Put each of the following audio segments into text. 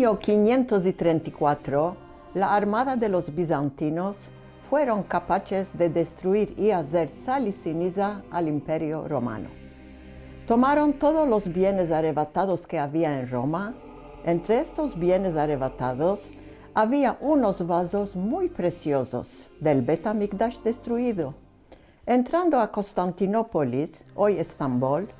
año 534, la armada de los bizantinos fueron capaces de destruir y hacer sal y ceniza al imperio romano. Tomaron todos los bienes arrebatados que había en Roma. Entre estos bienes arrebatados había unos vasos muy preciosos del Betamigdash destruido. Entrando a Constantinópolis, hoy Estambul,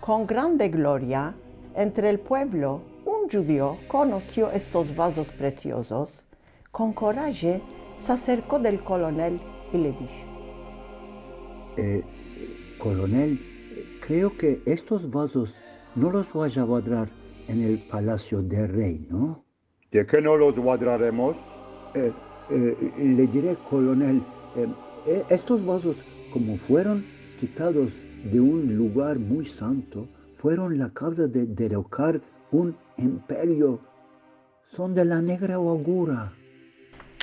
con grande gloria, entre el pueblo, judío conoció estos vasos preciosos. Con coraje se acercó del coronel y le dijo, Eh, coronel, creo que estos vasos no los voy a guardar en el palacio del rey, ¿no? ¿De qué no los guardaremos? Eh, eh, le diré, coronel, eh, eh, estos vasos, como fueron quitados de un lugar muy santo, fueron la causa de derrocar un imperio. Son de la negra augura.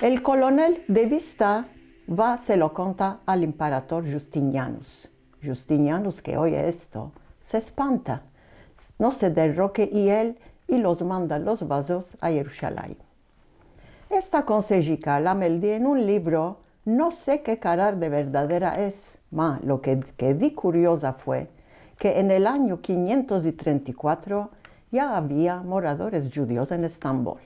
El coronel de vista va, se lo conta al imperator Justinianus. Justinianus, que oye esto, se espanta, no se derroque y él y los manda los vasos a Jerusalén. Esta consejica la meldí en un libro, no sé qué carar de verdadera es, ma lo que quedé curiosa fue que en el año 534 ya había moradores judíos en Estambul.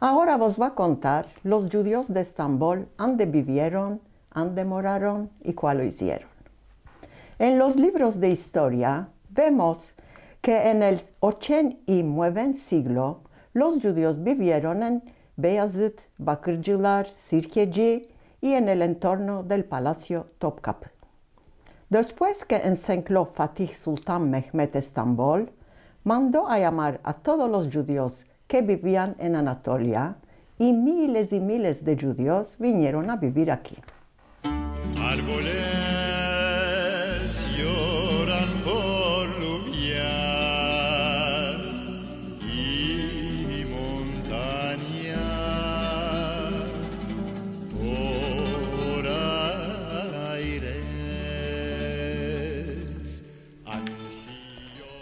Ahora vos va a contar los judíos de Estambul, dónde vivieron, dónde moraron y cuál lo hicieron. En los libros de historia vemos que en el 89 siglo los judíos vivieron en Beyazıt, Bakırcılar, Sirkeci y en el entorno del palacio Topkapı. Después que encencló Fatih Sultan Mehmet Estambul, mandó a llamar a todos los judíos que vivían en Anatolia y miles y miles de judíos vinieron a vivir aquí.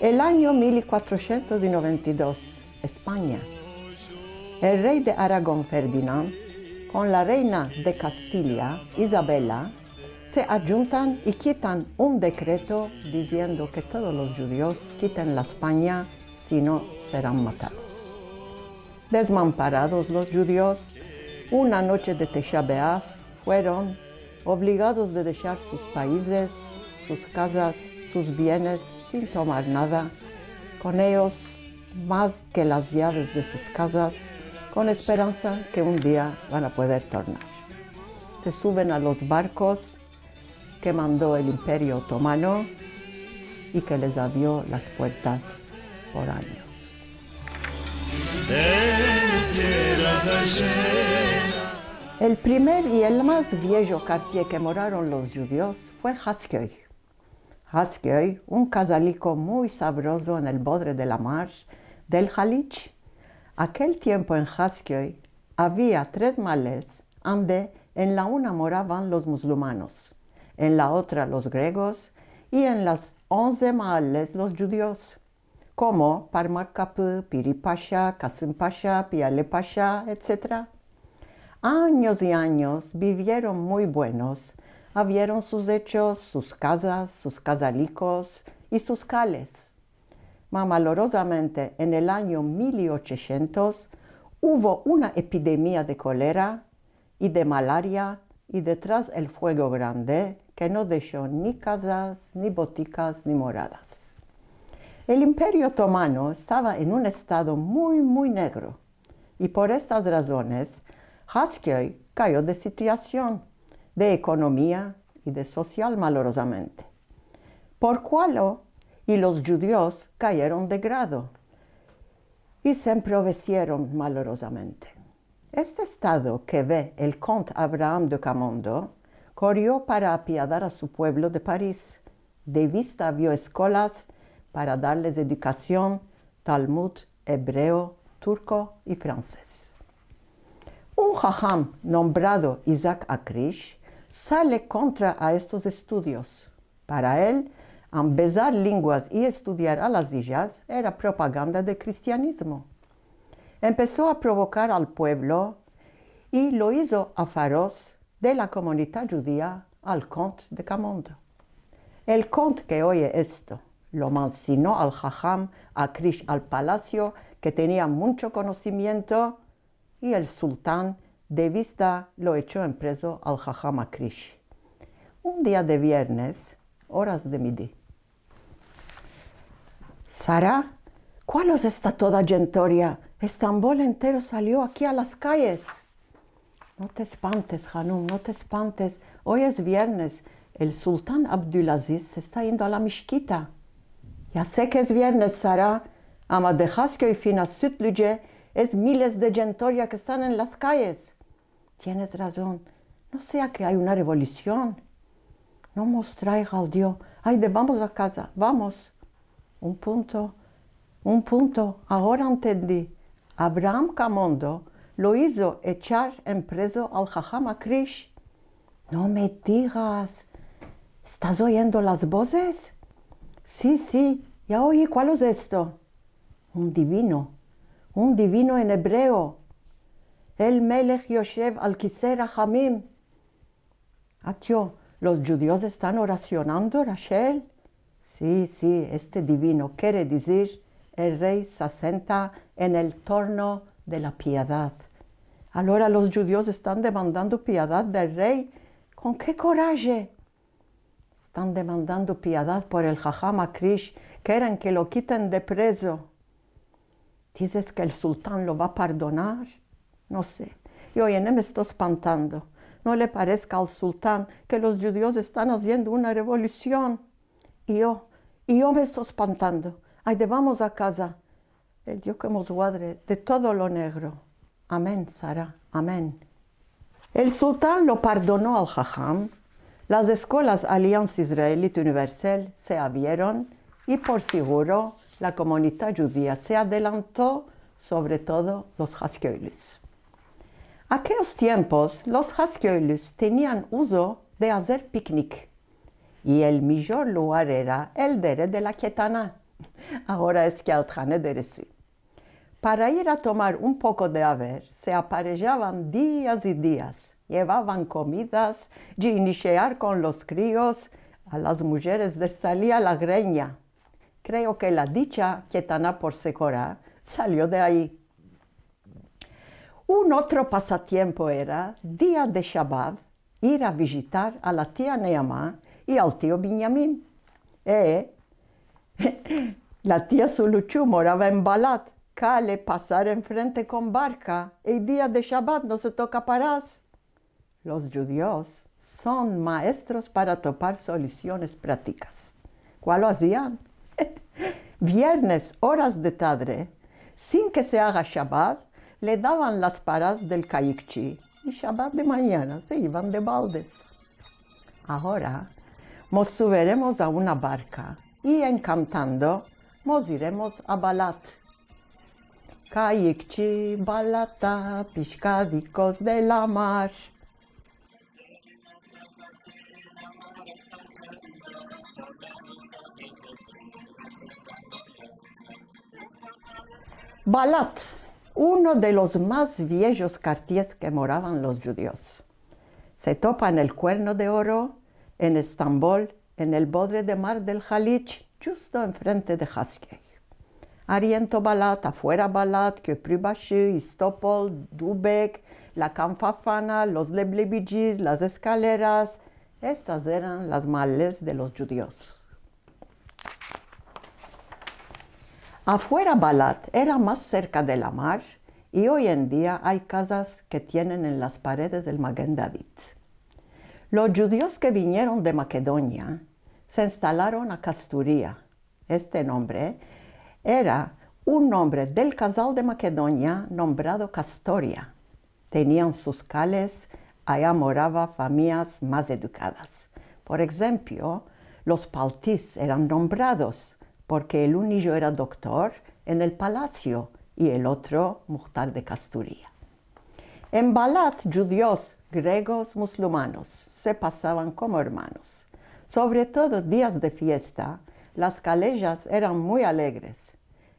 El año 1492, España. El rey de Aragón Ferdinand con la reina de Castilla, Isabela, se adjuntan y quitan un decreto diciendo que todos los judíos quiten la España, si no serán matados. Desmamparados los judíos, una noche de Tisha B'Av fueron obligados de dejar sus países, sus casas, sus bienes sin tomar nada. Con ellos, más que las llaves de sus casas, con esperanza que un día van a poder tornar. Se suben a los barcos que mandó el Imperio Otomano y que les abrió las puertas por años. El primer y el más viejo quartier que moraron los judíos fue Haskioy. Haskioy, un casalico muy sabroso en el borde de la mar del Halich. Aquel tiempo en Haskioy había tres males donde en la una moraban los musulmanos, en la otra los griegos y en las once males los judíos, como Parmarkapı, Piri Pasha, Pasha, Piale Pasha, etc. Años y años vivieron muy buenos, abrieron sus hechos, sus casas, sus casalicos y sus cales. Mas malorosamente en el año 1800 hubo una epidemia de cólera y de malaria y detrás el fuego grande que no dejó ni casas, ni boticas, ni moradas. El imperio otomano estaba en un estado muy, muy negro y por estas razones Haskioy cayó de situación, de economía y de social malorosamente. Por cual y los judíos cayeron de grado y se empobrecieron malorosamente. Este estado que ve el conde Abraham de Camondo corrió para apiadar a su pueblo de París. De vista vio escuelas para darles educación, Talmud, hebreo, turco y francés. Un jajam nombrado Isaac Akrish sale contra a estos estudios. Para él, empezar lenguas y estudiar a las hijas era propaganda de cristianismo. empezó a provocar al pueblo y lo hizo a faros de la comunidad judía al conde de Camondo. El conde que oye esto lo mancinó al jajam Akrish al palacio, que tenía mucho conocimiento, y el sultán de vista lo echó en preso al jajam Akrish. Un día de viernes, horas de midi. Sara, ¿cuál es esta toda gentoria? Estambul entero salió aquí a las calles. No te espantes, Hanum, no te espantes. Hoy es viernes. El sultán Abdulaziz se está yendo a la mishquita. Ya sé que es viernes, Sara. Ama que hoy fina Südlüge es miles de gentoria que están en las calles. Tienes razón. No sea que hay una revolución. No mostráis al Dios. Ay, de vamos a casa, vamos. Un punto, un punto. Ahora entendí. Abraham Camondo lo hizo echar en preso al Jajam Krish. No me digas. ¿Estás oyendo las voces? Sí, sí. Ya oí cuál es esto. Un divino. Un divino en hebreo. El Melech Yoshev al Kisera Hamim. Atio, ¿los judíos están oracionando, Rachel? Sí, sí, este divino quiere decir el rey se asenta en el torno de la piedad. Ahora los judíos están demandando piedad del rey. ¿Con qué coraje? Están demandando piedad por el Jajam Akrish. Quieren que lo quiten de preso. ¿Dices que el sultán lo va a perdonar? No sé. Y oye, no me estoy espantando. No le parezca al sultán que los judíos están haciendo una revolución. Y yo, y yo me estoy espantando. Ay, de vamos a casa. El Dios que nos guarde de todo lo negro. Amén, Sara. Amén. El sultán lo perdonó al Jajam. Las escuelas Alianza Israelita Universal se abrieron y por seguro la comunidad judía se adelantó, sobre todo los Haskeulis. Aquellos tiempos los Haskeulis tenían uso de hacer picnic y el mejor lugar era el dere de la Ketana. Ahora es que el de sí. Para ir a tomar un poco de haber, se aparejaban días y días. Llevaban comidas, ginchear con los críos, a las mujeres les salía la greña. Creo que la dicha Ketana por Secora salió de ahí. Un otro pasatiempo era, día de Shabbat, ir a visitar a la tía Neamá y al tío Benjamín. Eh, la tía Suluchu moraba en Balat. Cale pasar enfrente con barca. El día de Shabbat no se toca paras. Los judíos son maestros para topar soluciones prácticas. ¿Cuál lo hacían? Viernes, horas de tarde, sin que se haga Shabbat, le daban las paras del Kayikchi y Shabbat de mañana se iban de baldes. Ahora nos subiremos a una barca y encantando nos iremos a Balat. Kayikchi, Balata, piscadicos de la mar. Balat, uno de los más viejos cartiers que moraban los judíos. Se topa en el Cuerno de Oro, en Estambul, en el borde de mar del Jalich, justo enfrente de Haskell. Ariento Balat, afuera Balat, Köprübaşı, Istopol, Dubek, la Camfafana, los Leblebijis, las escaleras. Estas eran las males de los judíos. Afuera Balat era más cerca de la mar y hoy en día hay casas que tienen en las paredes del Maguen David. Los judíos que vinieron de Macedonia se instalaron a Casturía. Este nombre era un nombre del casal de Macedonia nombrado Castoria. Tenían sus cales, allá moraban familias más educadas. Por ejemplo, los Paltis eran nombrados porque el unillo era doctor en el palacio y el otro Muhtar de Casturía. En Balat, judíos, griegos, musulmanos se pasaban como hermanos. Sobre todo días de fiesta, las calellas eran muy alegres.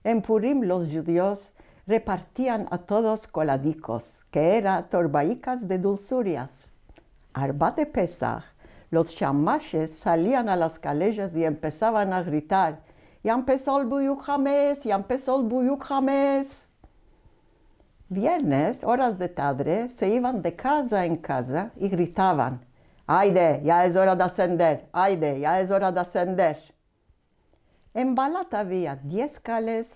En Purim los judíos repartían a todos coladicos, que era torbaicas de dulzurias. Arba de Pesach, los chamaches salían a las calles y empezaban a gritar, ya empezó el buyuk jamés, ya empezó el. Viernes, horas de tarde, se iban de casa en casa y gritaban, Aide, ya es hora de ascender, Aide, ya es hora de ascender. En Balat había 10 cales,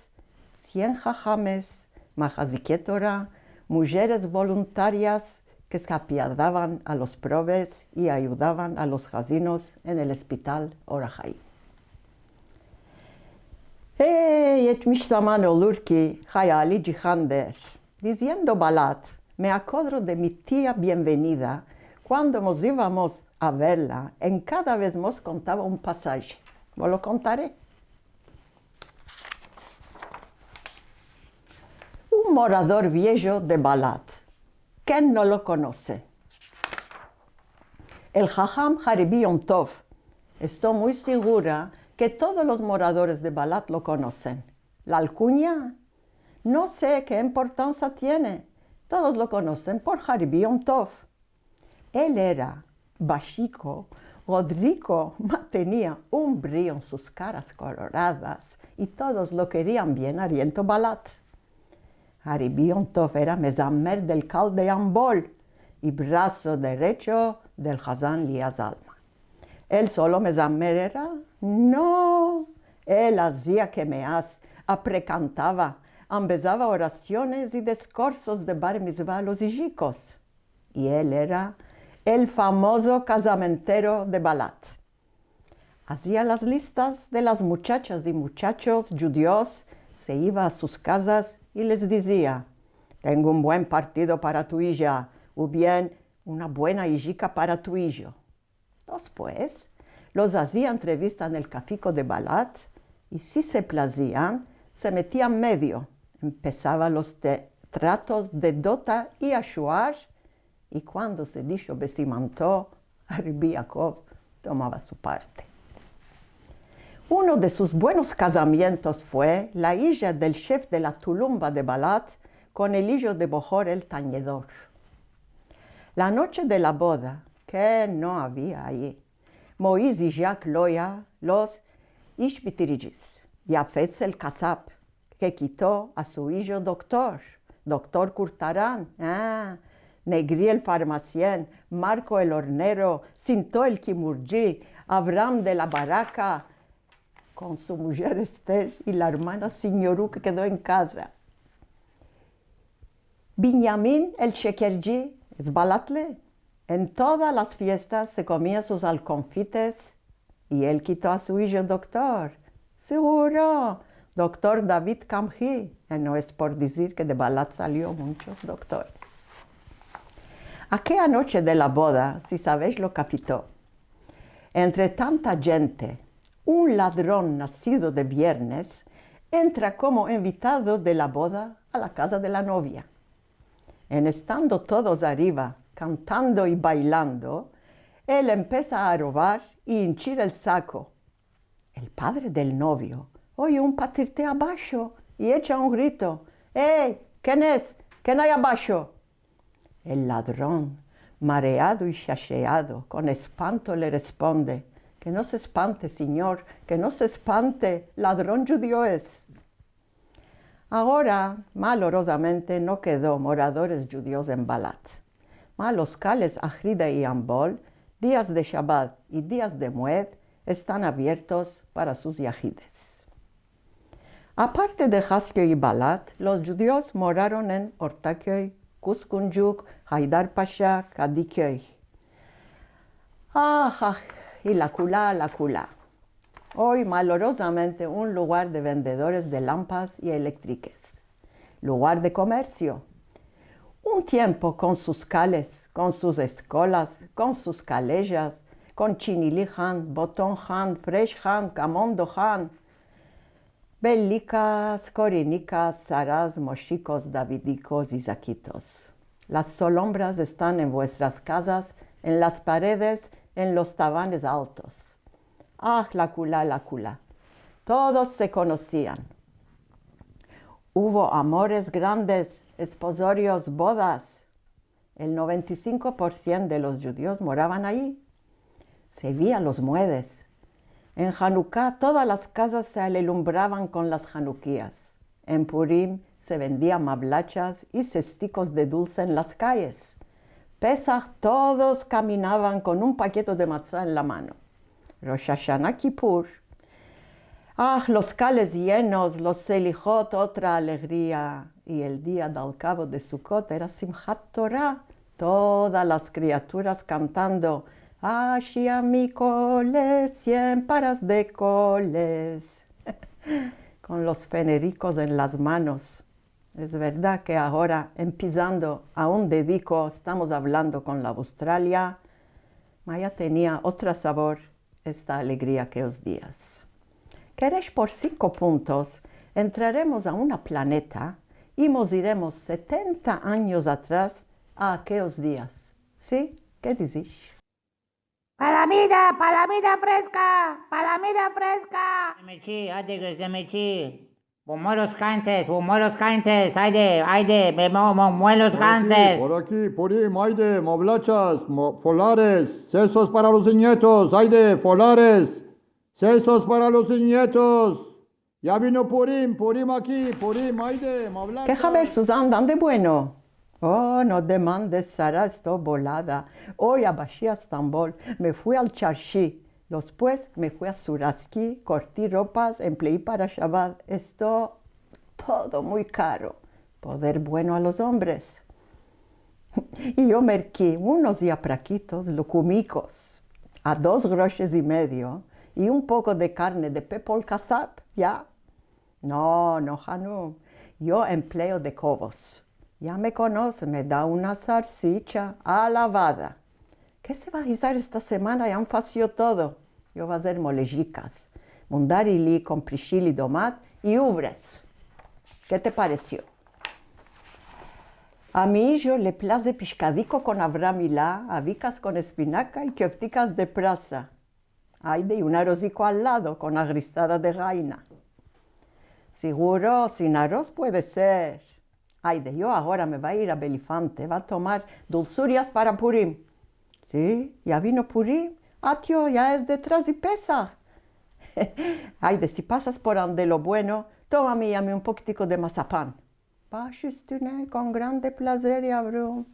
100 jajames, majaziquetora, mujeres voluntarias que se a los probes y ayudaban a los jazinos en el hospital Orahai. Hey, yetmiş zaman olur ki hayali cihander. Diciendo Balat, me acuerdo de mi tía bienvenida cuando nos íbamos a verla, en cada vez nos contaba un pasaje. ¿Os lo contaré? Un morador viejo de Balat. ¿Quién no lo conoce? El Jajam Haribi Tov. Estoy muy segura que todos los moradores de Balat lo conocen. La alcuña, no sé qué importancia tiene. Todos lo conocen por Haribi Yom Tov. Él era bachico, Rodrigo tenía un brillo en sus caras coloradas y todos lo querían bien Ariento Balat. Tov era mezamer del cal de Ambol y brazo derecho del Hazán Liaz Alma. ¿Él solo mezamer era? No, él hacía que me has, aprecantaba, empezaba oraciones y discursos de bar los hijicos. Y él era el famoso casamentero de Balat. Hacía las listas de las muchachas y muchachos judíos, se iba a sus casas y les decía, tengo un buen partido para tu hija, o bien una buena hijica para tu hijo. Después, los hacía entrevista en el cafico de Balat y si se placían, se metían medio. Empezaba los tratos de Dota y Ashuar y cuando se dijo besimantó, Arbiakov tomaba su parte. Uno de sus buenos casamientos fue la hija del chef de la Tulumba de Balat con el hijo de Bohor el tañedor. La noche de la boda, que no había allí, Moïse y Jacques Loya, los Ishbitirigis, y Afetz el Kasab, que quitó a su hijo doctor, doctor Curtarán, ah, Negri el farmacien, Marco el hornero, Cinto el Kimurji, Abraham de la Baraca, con su mujer Esther y la hermana Signorú que quedó en casa. Binyamin el Shekerji, es Balatle. En todas las fiestas se comía sus alconfites y él quitó a su hijo doctor. Seguro, doctor David Kamji. Y no es por decir que de Balat salió muchos doctores. Aquella noche de la boda, si sabéis lo capitó, entre tanta gente, un ladrón nacido de viernes entra como invitado de la boda a la casa de la novia. En estando todos arriba, cantando y bailando, él empieza a robar y hinchir el saco. El padre del novio oye un patirte abajo y echa un grito. ¡Eh! ¿Quién es? ¿Quién hay abajo? El ladrón, mareado y chacheado, con espanto le responde, que no se espante, señor, que no se espante, ladrón judío es. Ahora, malorosamente, no quedó moradores judíos en Balat. Los cales Ajrida y Ambol, días de Shabbat y días de Mued, están abiertos para sus yajides. Aparte de Haskio y Balat, los judíos moraron en Ortakioy, Cuscunjuk, Haidar Pasha, Kadikioy. Ah, y la Kula, la Kula. Hoy, malorosamente, un lugar de vendedores de lámparas y eléctricas. Lugar de comercio. Un tiempo con sus cales, con sus escolas, con sus calellas, con Chinili Han, Botón Han, Fresh Han, Camondo Han. Corinicas, zaras, mochicos, davidicos y zaquitos. Las solombras están en vuestras casas, en las paredes, en los tabanes altos. Ah, la cula, la cula. Todos se conocían. Hubo amores grandes, esposorios, bodas. El 95% de los judíos moraban ahí. Se veían los muedes. En Hanukkah todas las casas se alumbraban con las Hanukkías. En Purim se vendían mablachas y cesticos de dulce en las calles. Pesach todos caminaban con un paquete de matzah en la mano. Rosh Hashanah Kippur. Ah, los cales llenos, los selijot, otra alegría. Y el día del cabo de Sukkot era Simchat Torah. Todas las criaturas cantando. mi coles, cien paras de coles. Con los fenericos en las manos. Es verdad que ahora, empezando a un dedico, estamos hablando con la Australia. Maya tenía otro sabor esta alegría que os días. ¿Queréis por cinco puntos? Entraremos a una planeta y nos iremos 70 años atrás a aquellos días. ¿Sí? ¿Qué decís? Palamida, palamida fresca, palamida fresca. Demechi, hadi demechi. Muelos cances, muelos cances, hayde, hayde, muelos cances. Por aquí, Purim, hayde, moblachas, mo- folares, sesos para los nietos, hayde, folares, sesos para los nietos. Ya vino Purim, Purim aquí, Purim, hayde, moblachas. ¿Qué ver, Susan, dan de bueno? Oh, no demandes, Sara, estoy volada. Hoy a Bashia, Estambul, me fui al Charshi. Después me fui a Suraski, corté ropas, empleé para Shabbat. Esto todo muy caro. Poder bueno a los hombres. Y yo merqué unos yapraquitos lucumicos a dos groches y medio y un poco de carne de pepol casap, ¿ya? No, no, Hanum. Yo empleo de cobos. Ya me conoce, me da una salsicha alavada. ¿Qué se va a guisar esta semana? Ya fació todo. Yo voy a hacer molejicas, mundarili con prichil y tomat y ubres. ¿Qué te pareció? A mi hijo le place piscadico con abramilá, avicas con espinaca y kefticas de prasa. Hay de un arrocico al lado con agristada de gaina. Seguro, sin arroz puede ser. Ay, de yo ahora me va a ir a Belifante, va a tomar dulzurias para Purim. Sí, ya vino Purim. Ah, tío, ya es detrás y pesa. Ay, de si pasas por donde lo bueno, tómame y un poquitico de mazapán. Pashistune con grande placer y abro.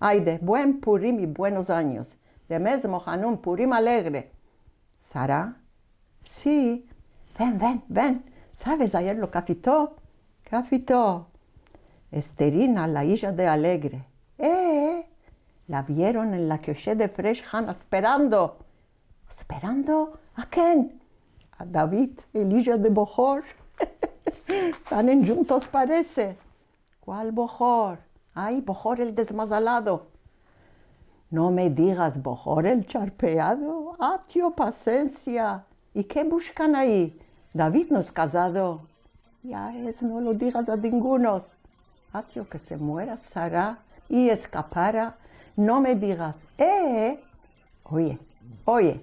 Ay, de buen Purim y buenos años. De mesmo Hanun, Purim alegre. ¿Sara? Sí. Ven, ven, ven. ¿Sabes ayer lo? ¿Qué afitó? Esterina, la hija de Alegre. ¿Eh? La vieron en la coche de Fresh Han esperando. ¿Esperando a quién? A David, el hijo de Bojor. Están juntos, parece. ¿Cuál Bojor? Ay, Bojor el desmazalado. No me digas Bojor el charpeado. Ah, tío, paciencia. ¿Y qué buscan ahí? David no es casado. Ya es, no lo digas a ninguno. Ah, tío, que se muera Sara y escapara. No me digas, eh, oye, oye,